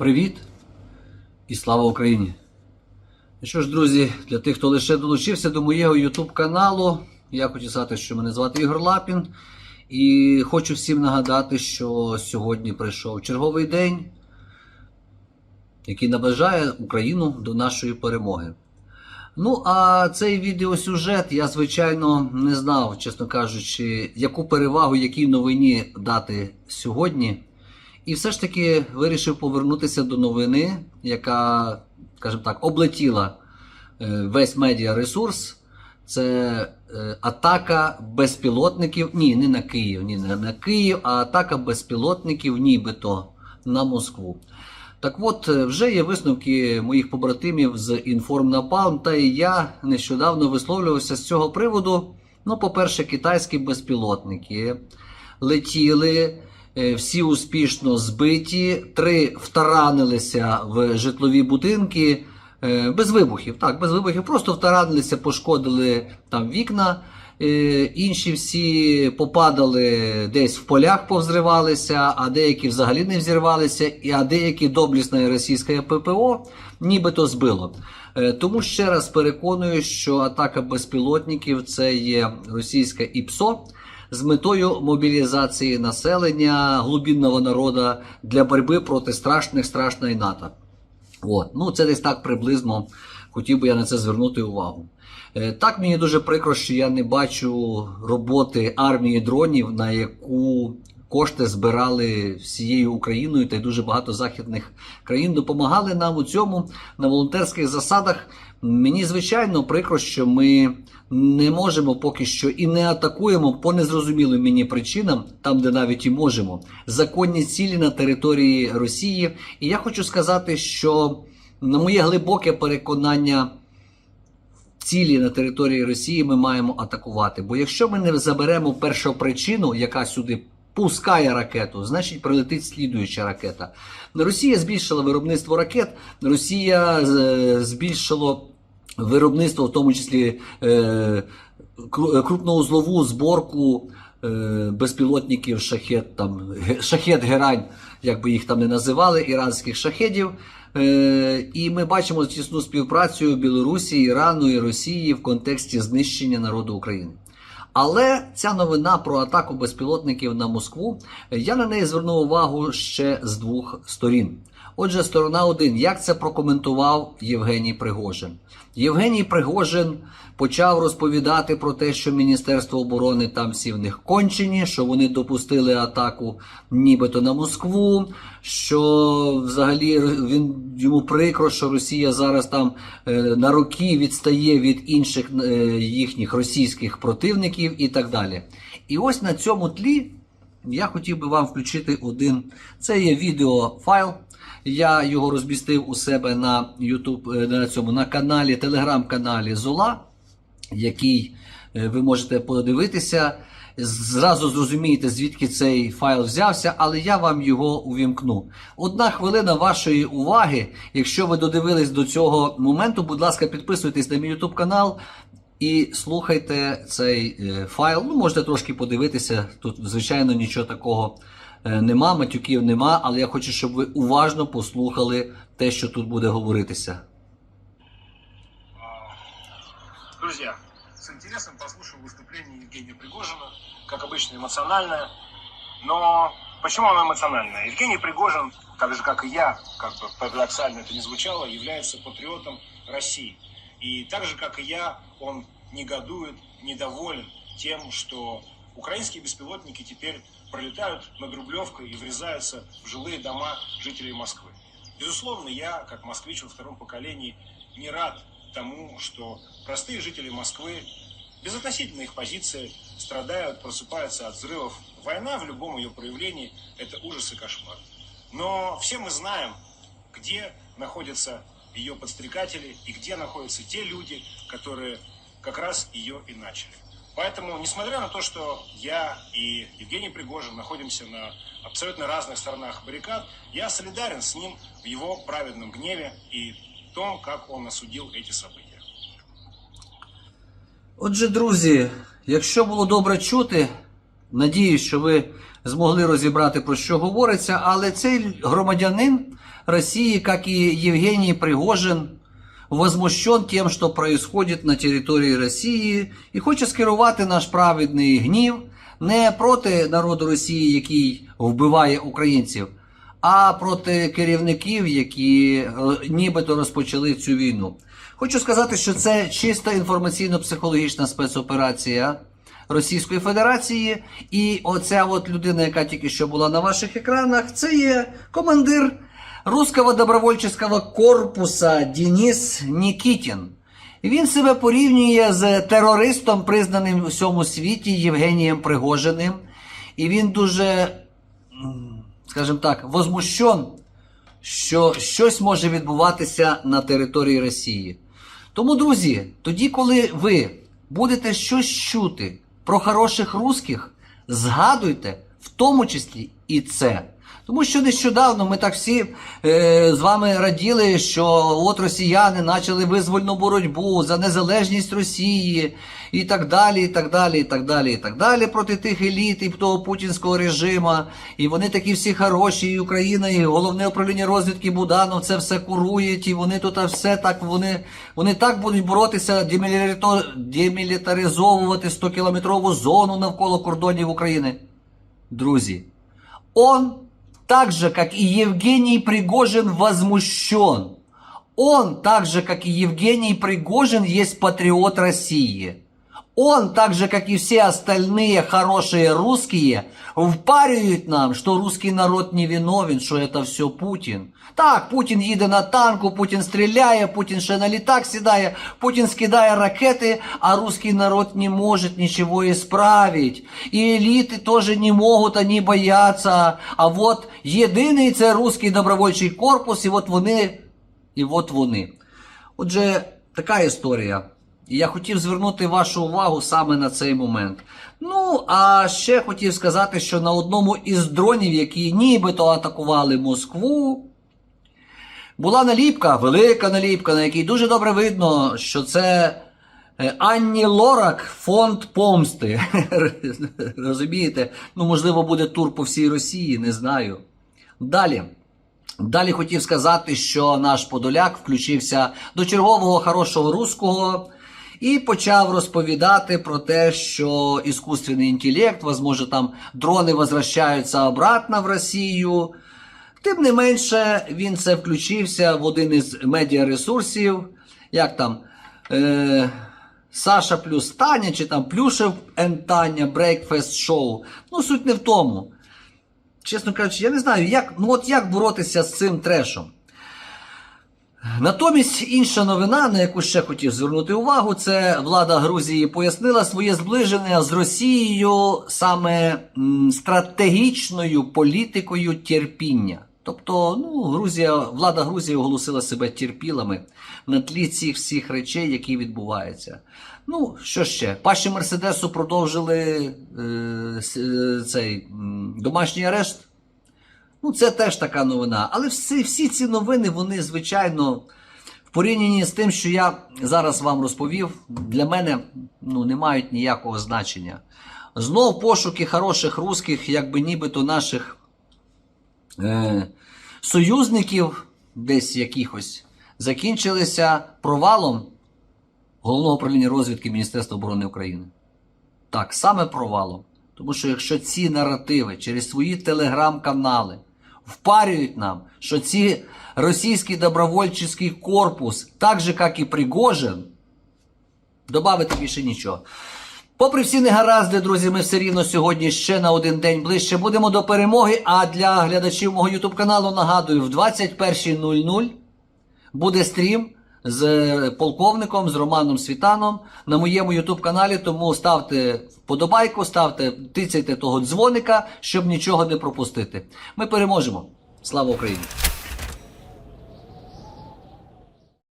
Привіт і слава Україні! Ну що ж, друзі, для тих, хто лише долучився до моєго YouTube каналу, я хочу сказати, що мене звати Ігор Лапін. І хочу всім нагадати, що сьогодні прийшов черговий день, який наближає Україну до нашої перемоги. Ну, а цей відеосюжет я, звичайно, не знав, чесно кажучи, яку перевагу, якій новині дати сьогодні. І все ж таки вирішив повернутися до новини, яка, скажімо так, облетіла е, весь медіаресурс. Це е, атака безпілотників. Ні, не на Київ, ні, не на Київ, а атака безпілотників, нібито на Москву. Так от, е, вже є висновки моїх побратимів з Інформнапалм, та і я нещодавно висловлювався з цього приводу. Ну, по-перше, китайські безпілотники летіли, всі успішно збиті, три втаранилися в житлові будинки е, без вибухів. Так, без вибухів, просто втаранилися, пошкодили там вікна. Е, Інші всі попадали десь в полях, повзривалися, а деякі взагалі не взірвалися, а деякі доблісне російське ППО нібито збило. Е, Тому ще раз переконую, що атака безпілотників це є російське ІПСО з метою мобілізації населення глубинного народу для боротьби проти страшних страшної НАТО. От. Ну, це десь так приблизно хотів би я на це звернути увагу. Е, Так мені дуже прикро, що я не бачу роботи армії дронів, на яку кошти збирали всією Україною, та й дуже багато західних країн допомагали нам у цьому на волонтерських засадах. Мені звичайно прикро, що ми не можемо поки що і не атакуємо по незрозумілим мені причинам, там де навіть і можемо, законні цілі на території Росії. І я хочу сказати, що на моє глибоке переконання цілі на території Росії ми маємо атакувати. Бо якщо ми не заберемо першу причину, яка сюди пускає ракету, значить прилетить слідуюча ракета. Росія збільшила виробництво ракет, Росія е, збільшила виробництво, в тому числі е, кру- крупноузлову зборку е, безпілотників шахет, там, шахет Герань, як би їх там не називали, іранських шахедів. Е, і ми бачимо тісну співпрацю Білорусі, Ірану і Росії в контексті знищення народу України. Але ця новина про атаку безпілотників на Москву, я на неї звернув увагу ще з двох сторін. Отже, сторона 1. Як це прокоментував Євгеній Пригожин? Євгеній Пригожин почав розповідати про те, що Міністерство оборони там всі в них кончені, що вони допустили атаку нібито на Москву, що взагалі він йому прикро, що Росія зараз там е, на роки відстає від інших е, їхніх російських противників і так далі. І ось на цьому тлі я хотів би вам включити один. Це є відеофайл. Я його розмістив у себе на YouTube, е, на цьому на каналі, телеграм-каналі Зола, який е, ви можете подивитися. Зразу зрозумієте, звідки цей файл взявся, але я вам його увімкну. Одна хвилина вашої уваги. Якщо ви додивились до цього моменту, будь ласка, підписуйтесь на мій YouTube канал і слухайте цей е, файл. Ну, можете трошки подивитися. Тут, звичайно, нічого такого нема, матюків нема, але я хочу, щоб ви уважно послухали те, що тут буде говоритися. Друзья, с интересом послушал выступление Евгения Пригожина, как обычно эмоциональное. Но почему оно эмоциональное? Евгений Пригожин, так же как и я, как бы парадоксально это не звучало, является патриотом России. И так же как и я, он негодует, недоволен тем, что украинские беспилотники теперь пролетают над Рублевкой и врезаются в жилые дома жителей Москвы. Безусловно, я, как москвич во втором поколении, не рад тому, что простые жители Москвы, безотносительно их позиции, страдают, просыпаются от взрывов. Война в любом ее проявлении – это ужас и кошмар. Но все мы знаем, где находятся ее подстрекатели и где находятся те люди, которые как раз ее и начали. Поэтому, несмотря на то, что я и Евгений Пригожин находимся на абсолютно разных сторонах баррикад, я солидарен с ним в его праведном гневе и том, как он осудил эти события. Отже, друзі, якщо було добре чути, надіюсь, що ви змогли розібрати про що говориться, але цей громадянин России, как и Евгений Пригожин, возмущен тем, что происходит на території Росії, і хоче скерувати наш праведний гнів не проти народу Росії, який вбиває українців, а проти керівників, які е, нібито розпочали цю війну. Хочу сказати, що це чисто інформаційно-психологічна спецоперація Російської Федерації. І оця от людина, яка тільки що була на ваших екранах, це є командир Русского добровольческого корпуса Денис Нікітін. Він себе порівнює з терористом, признаним у всьому світі Євгенієм Пригожиним. І він дуже, скажімо так, возмущен, що щось може відбуватися на території Росії. Тому, друзі, тоді, коли ви будете щось чути про хороших русських, згадуйте в тому числі і це. Тому що нещодавно ми так всі е, з вами раділи, що от росіяни почали визвольну боротьбу за незалежність Росії і так далі, і так далі, і так далі, і так далі проти тих еліт і того путінського режиму. І вони такі всі хороші, і Україна, і головне управління розвідки Буданов це все курують, і вони тут все так, вони, вони так будуть боротися, демілітаризовувати 100-кілометрову зону навколо кордонів України. Друзі, он, так же, как и Евгений Пригожин, возмущен. Он, так же, как и Евгений Пригожин, есть патриот России. Он, так же, как и все остальные хорошие русские, впарюють нам, что русский народ не виновен, что это все Путин. Так, Путін їде на танку, Путін стріляє, Путін ще на літак сідає, Путін скидає ракети, а русский народ не может ничего исправить. И элиты тоже не могут, они боятся. А вот єдиний це русский добровольчий корпус, і от вони, і от вони. Отже, така історія. І я хотів звернути вашу увагу саме на цей момент. Ну, а ще хотів сказати, що на одному із дронів, які нібито атакували Москву, була наліпка, велика наліпка, на якій дуже добре видно, що це е, Анні Лорак фонд помсти. Розумієте? Ну, можливо, буде тур по всій Росії, не знаю. Далі. Далі хотів сказати, що наш Подоляк включився до чергового хорошого руського і почав розповідати про те, що іскусственний інтелект, возможно, там дрони возвращаються обратно в Росію. Тим не менше, він це включився в один із медіаресурсів, як там е, Саша плюс Таня, чи там Плюшев Таня, Breakfast Show. Ну, суть не в тому. Чесно кажучи, я не знаю, як, ну от як боротися з цим трешом. Натомість інша новина, на яку ще хотів звернути увагу, це влада Грузії пояснила своє зближення з Росією саме стратегічною політикою терпіння. Тобто, ну, Грузія, влада Грузії оголосила себе терпілами на тлі цих всіх речей, які відбуваються. Ну, що ще? Паші Мерседесу продовжили е, е, цей домашній арешт. Ну, це теж така новина. Але всі, всі ці новини, вони, звичайно, в порівнянні з тим, що я зараз вам розповів, для мене ну, не мають ніякого значення. Знов пошуки хороших русських, якби нібито наших е, союзників, десь якихось, закінчилися провалом Головного управління розвідки Міністерства оборони України. Так, саме провалом. Тому що якщо ці наративи через свої телеграм-канали впарюють нам, що ці російський добровольчий корпус, так же, як і Пригожин, добавити більше нічого. Попри всі негаразди, друзі, ми все рівно сьогодні ще на один день ближче будемо до перемоги. А для глядачів мого ютуб каналу нагадую, в 21.00 буде стрім з полковником, з Романом Світаном на моєму ютуб каналі. Тому ставте вподобайку, ставте, тицяйте того дзвоника, щоб нічого не пропустити. Ми переможемо. Слава Україні!